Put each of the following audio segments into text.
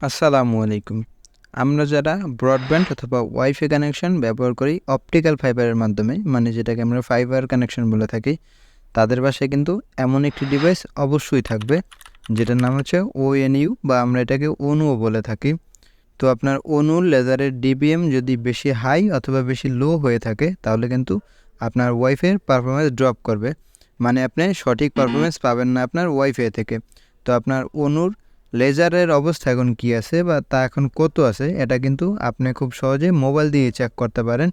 আসসালামু আলাইকুম। আমরা যারা ব্রডব্যান্ড অথবা ওয়াইফাই কানেকশন ব্যবহার করি অপটিক্যাল ফাইবারের মাধ্যমে মানে যেটাকে আমরা ফাইবার কানেকশন বলে থাকি তাদের বাসায় কিন্তু এমন একটি ডিভাইস অবশ্যই থাকবে যেটার নাম হচ্ছে ওএনইউ বা আমরা এটাকে অনুও বলে থাকি। তো আপনার অনু লেজারের ডিবিএম যদি বেশি হাই অথবা বেশি লো হয়ে থাকে তাহলে কিন্তু আপনার ওয়াইফাইয়ের পারফরমেন্স ড্রপ করবে। মানে আপনি সঠিক পারফরমেন্স পাবেন না আপনার ওয়াইফাই থেকে। তো আপনার অনুর লেজারের অবস্থা এখন কি আছে বা তা এখন কত আছে, এটা কিন্তু আপনি খুব সহজে মোবাইল দিয়ে চেক করতে পারেন।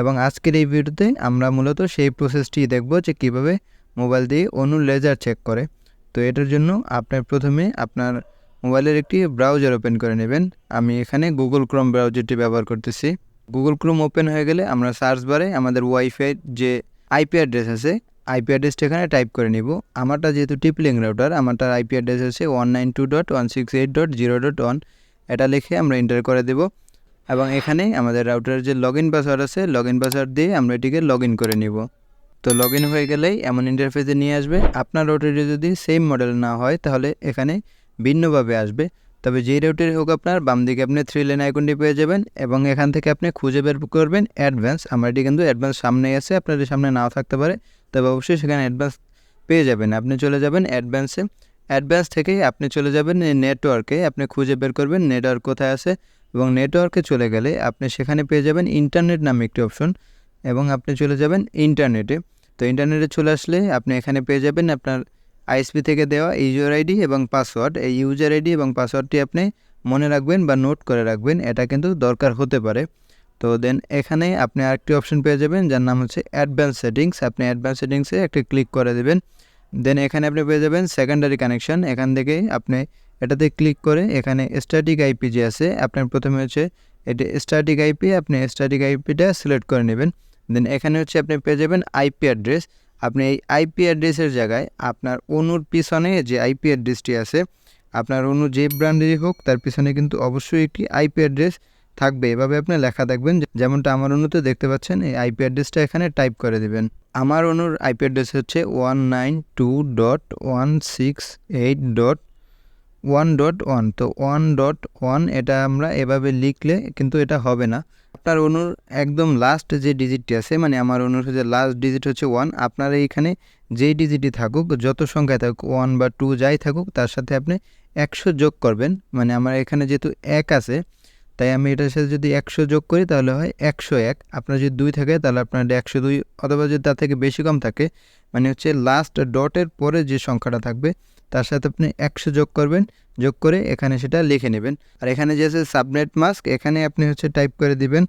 এবং আজকের এই ভিডিওতে আমরা মূলত সেই প্রসেসটি দেখব যে কীভাবে মোবাইল দিয়ে অনু লেজার চেক করে। তো এটার জন্য আপনি প্রথমে আপনার মোবাইলের একটি ব্রাউজার ওপেন করে নেবেন। আমি এখানে গুগল ক্রোম ব্রাউজারটি ব্যবহার করতেছি। গুগল ক্রোম ওপেন হয়ে গেলে আমরা সার্চ বারে আমাদের ওয়াইফাই যে আইপি অ্যাড্রেস আছে আইপি অ্যাড্রেসটা এখানে টাইপ করে নিব। আমারটা যেহেতু টিপলিং রাউটার আমারটার আইপি অ্যাড্রেস হচ্ছে one nine two dot one six eight dot zero dot one এটা লিখে আমরা এন্টার করে দেব। এবং এখানে আমাদের রাউটারের যে লগ ইন পাসওয়ার্ড আছে লগ ইন পাসওয়ার্ড দিয়ে আমরা এটিকে লগ ইন করে নিব। তো লগ ইন হয়ে গেলেই এমন ইন্টারফেসে নিয়ে আসবে। আপনার রাউটারে যদি সেম মডেল না হয়, তাহলে এখানে ভিন্নভাবে আসবে। তবে যেই রাউটারে হোক আপনার, বাম দিকে আপনি থ্রি লেন আইকনটি পেয়ে যাবেন। এবং এখান থেকে আপনি খুঁজে বের করবেন অ্যাডভান্স আমার এটি কিন্তু অ্যাডভান্স সামনেই আছে আপনার সামনে নাও থাকতে পারে। তবে অবশ্যই সেখানে অ্যাডভান্স পেয়ে যাবেন। আপনি চলে যাবেন অ্যাডভান্সে অ্যাডভান্স থেকেই আপনি চলে যাবেন নেটওয়ার্কে আপনি খুঁজে বের করবেন নেটওয়ার্ক কোথায় আছে এবং নেটওয়ার্কে চলে গেলে আপনি সেখানে পেয়ে যাবেন ইন্টারনেট নামে একটি অপশন এবং আপনি চলে যাবেন ইন্টারনেটে তো ইন্টারনেটে চলে আসলে আপনি এখানে পেয়ে যাবেন আপনার আইএসপি থেকে দেওয়া ইউজার আইডি এবং পাসওয়ার্ড এই ইউজার আইডি এবং পাসওয়ার্ডটি আপনি মনে রাখবেন বা নোট করে রাখবেন। এটা কিন্তু দরকার হতে পারে। তো দেন এখানে আপনি আরেকটি অপশন পেয়ে যাবেন, যার নাম হচ্ছে অ্যাডভান্স সেটিংস আপনি অ্যাডভান্স সেটিংসে একটি ক্লিক করে দেবেন। দেন এখানে আপনি পেয়ে যাবেন সেকেন্ডারি কানেকশন এখান থেকে আপনি এটাতে ক্লিক করে এখানে স্ট্যাটিক আইপি যে আছে, আপনার প্রথমে হচ্ছে এটি স্ট্যাটিক আইপি আপনি স্ট্যাটিক আইপিটা সিলেক্ট করে নেবেন। দেন এখানে হচ্ছে আপনি পেয়ে যাবেন আইপি অ্যাড্রেস আপনি এই আইপি অ্যাড্রেসের জায়গায় আপনার অনুর পিছনে যে আইপি অ্যাড্রেসটি আছে, আপনার অনু যে ব্র্যান্ডেরই হোক, তার পিছনে কিন্তু অবশ্যই একটি আইপি অ্যাড্রেস থাকবে। এভাবে আপনি লেখা দেখবেন যেমনটা আমার অনুতে দেখতে পাচ্ছেন, এই আইপি অ্যাড্রেসটা এখানে টাইপ করে দেবেন। আমার অনুর, আইপি অ্যাড্রেস হচ্ছে one nine two dot one six eight dot one dot one. তো ওয়ান ডট ওয়ান এটা আমরা এভাবে লিখলে কিন্তু এটা হবে না। আপনার অনুর একদম লাস্ট যে ডিজিটটি আছে মানে আমার অনুর যে লাস্ট ডিজিট হচ্ছে ওয়ান আপনার এইখানে যেই ডিজিটই থাকুক, যত সংখ্যায় থাকুক ওয়ান বা টু যাই থাকুক, তার সাথে আপনি একশো যোগ করবেন। মানে আমার এখানে যেহেতু এক আছে তাই আমি এটার সাথে যদি একশো যোগ করি তাহলে হয় একশো এক। আপনার যদি দুই থাকে তাহলে আপনার একশো দুই অথবা যদি তার থেকে বেশি কম থাকে মানে হচ্ছে লাস্ট ডটের পরে যে সংখ্যাটা থাকবে, তার সাথে আপনি একশো যোগ করবেন, যোগ করে এখানে সেটা লিখে নেবেন। আর এখানে যে আছে সাবনেট মাস্ক এখানে আপনি হচ্ছে টাইপ করে দিবেন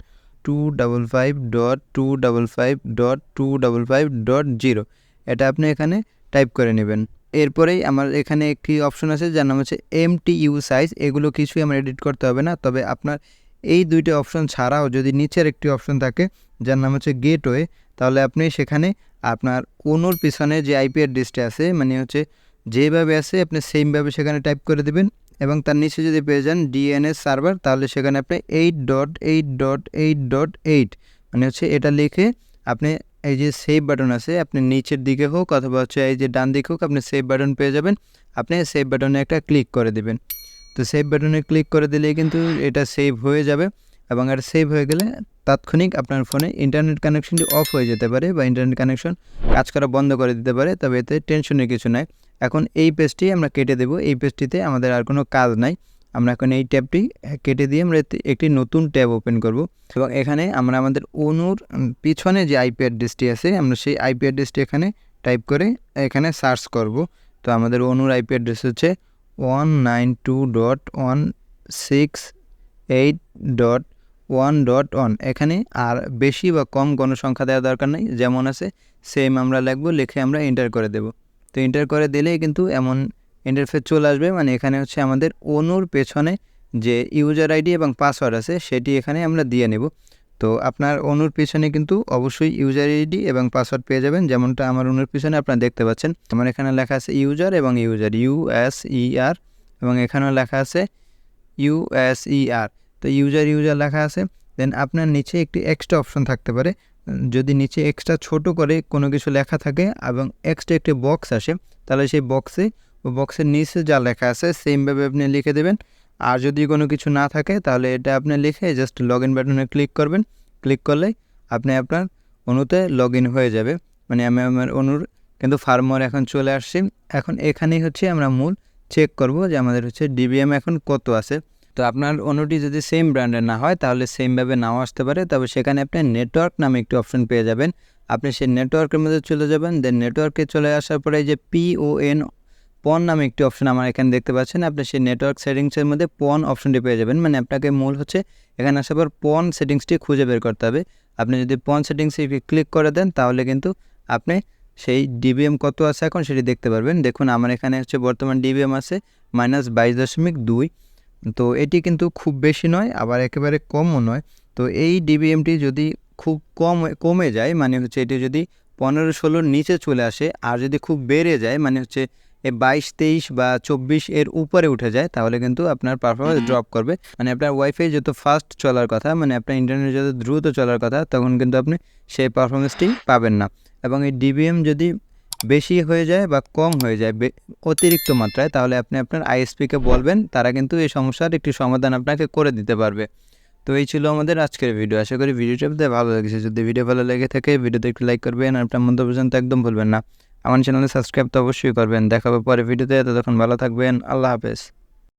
two double five dot two double five dot two double five dot zero এটা আপনি এখানে টাইপ করে নেবেন। এরপরেই আমার এখানে একটি অপশন আছে যার নাম হচ্ছে এম টি ইউ সাইজ এগুলো কিছুই আমার এডিট করতে হবে না, তবে আপনার এই দুইটা অপশন ছাড়াও যদি নিচের একটি অপশন থাকে, যার নাম হচ্ছে গেটওয়ে তাহলে আপনি সেখানে আপনার অনুর পিছনে যে আইপি অ্যাড্রেসটা আছে মানে হচ্ছে যেভাবে আছে, আপনি সেমভাবে সেখানে টাইপ করে দেবেন এবং তার নিচে যদি পেয়ে যান ডিএনএস সার্ভার তাহলে সেখানে আপনি eight dot eight dot eight dot eight মানে হচ্ছে এটা লিখে আপনি এই যে সেভ বাটন আছে, আপনি নিচের দিকে হোক অথবা হচ্ছে এই যে ডান দিকে হোক, আপনি সেভ বাটন পেয়ে যাবেন। আপনি সেভ বাটনে একটা ক্লিক করে দেবেন। তো সেভ বাটনে ক্লিক করে দিলেই কিন্তু এটা সেভ হয়ে যাবে এবং এটা সেভ হয়ে গেলে তাৎক্ষণিক আপনার ফোনে ইন্টারনেট কানেকশনটি অফ হয়ে যেতে পারে বা ইন্টারনেট কানেকশন কাজ করা বন্ধ করে দিতে পারে, তবে এতে টেনশনের কিছু নাই। এখন এই পেজটি আমরা কেটে দেব। এই পেজটিতে আমাদের আর কোনো কাজ নাই। আমরা এখন এই ট্যাবটি কেটে দিয়ে আমরা একটি নতুন ট্যাব ওপেন করব। এবং এখানে আমরা আমাদের অনুর পিছনে যে আইপি অ্যাড্রেসটি আছে, আমরা সেই আইপি অ্যাড্রেসটি এখানে টাইপ করে এখানে সার্চ করব। তো আমাদের অনুর আইপি অ্যাড্রেস হচ্ছে one nine two dot one six eight dot one dot one এখানে আর বেশি বা কম গণসংখ্যা দেওয়া দরকার নেই, যেমন আছে সেম আমরা লিখব, লিখে আমরা এন্টার করে দেব। তো এন্টার করে দিলেই কিন্তু এমন ইন্টারফেস চলে আসবে মানে এখানে হচ্ছে আমাদের অনুর পেছনে যে ইউজার আইডি এবং পাসওয়ার্ড আছে, সেটি এখানে আমরা দিয়ে নেব। তো আপনার অনুর পিছনে কিন্তু অবশ্যই ইউজার আইডি এবং পাসওয়ার্ড পেয়ে যাবেন, যেমনটা আমার অনুর পিছনে আপনারা দেখতে পাচ্ছেন। আমার এখানে লেখা আছে ইউজার এবং user U S E R এবং এখানেও লেখা আছে ইউ এস ই আর তো ইউজার ইউজার লেখা আছে দেন আপনার নিচে একটি এক্সট্রা অপশন থাকতে পারে। যদি নিচে এক্সট্রা ছোট করে কোনো কিছু লেখা থাকে এবং এক্সট্রা একটি বক্স আসে, তাহলে সেই বক্সে বক্সের নিচে যা লেখা আছে সেমভাবে আপনি লিখে দেবেন। আর যদি কোনো কিছু না থাকে, তাহলে এটা আপনি লিখে জাস্ট লগ ইন বাটনে ক্লিক করবেন। ক্লিক করলে আপনি আপনার অনুতে লগ ইন হয়ে যাবে। মানে আমি আমার অনুর কিন্তু ফার্মার এখন চলে আসছি। এখন এখানেই হচ্ছে আমরা মূল চেক করব যে আমাদের হচ্ছে ডিবিএম এখন কত আছে। তো আপনার অনুটি যদি সেম ব্র্যান্ডের না হয়, তাহলে সেমভাবে নাও আসতে পারে। তবে সেখানে আপনি নেটওয়ার্ক নামে একটি অপশন পেয়ে যাবেন। আপনি সেই নেটওয়ার্কের মধ্যে চলে যাবেন। দেন নেটওয়ার্কে চলে আসার পরে যে পিওএন পন নামে একটি অপশন আমার এখানে দেখতে পাচ্ছেন। আপনি সেই নেটওয়ার্ক সেটিংসের মধ্যে পন অপশনটি পেয়ে যাবেন। মানে আপনাকে মূল হচ্ছে এখানে আসার পর পন সেটিংসটি খুঁজে বের করতে হবে। আপনি যদি পন সেটিংসে ক্লিক করে দেন, তাহলে কিন্তু আপনি সেই ডিবিএম কত আছে এখন সেটি দেখতে পারবেন। দেখুন, আমার এখানে হচ্ছে বর্তমান ডিবিএম আছে মাইনাস বাইশ দশমিক দুই। তো এটি কিন্তু খুব বেশি নয়, আবার একেবারে কমও নয়। তো এই ডিবিএমটি যদি খুব কম, কমে যায় মানে হচ্ছে এটি যদি পনেরো ষোলোর নিচে চলে আসে, আর যদি খুব বেড়ে যায় মানে হচ্ছে বাইশ তেইশ বা চব্বিশ এর উপরে উঠে যায় তাহলে কিন্তু আপনার পারফরমেন্স ড্রপ করবে। মানে আপনার ওয়াইফাই যত ফাস্ট চলার কথা মানে আপনার ইন্টারনেট যত দ্রুত চলার কথা তখন কিন্তু আপনি সেই পারফরমেন্সটি পাবেন না। এবং এই ডিবিএম যদি বেশি হয়ে যায় বা কম হয়ে যায় অতিরিক্ত মাত্রায় তাহলে আপনি আপনার আইএসপিকে বলবেন তারা কিন্তু এই সমস্যার একটি সমাধান আপনাকে করে দিতে পারবে। তো এই ছিল আমাদের আজকের ভিডিও আশা করি ভিডিওটা ভালো লেগেছে। যদি ভিডিও ভালো লেগে থাকে ভিডিওতে একটু লাইক করবেন আর আপনার মন্তব্য একদম ভুলবেন না। আমার চ্যানেলে সাবস্ক্রাইব তো অবশ্যই করবেন। দেখাবো পরে ভিডিওতে ততক্ষণ ভালো থাকবেন। আল্লাহ হাফেজ।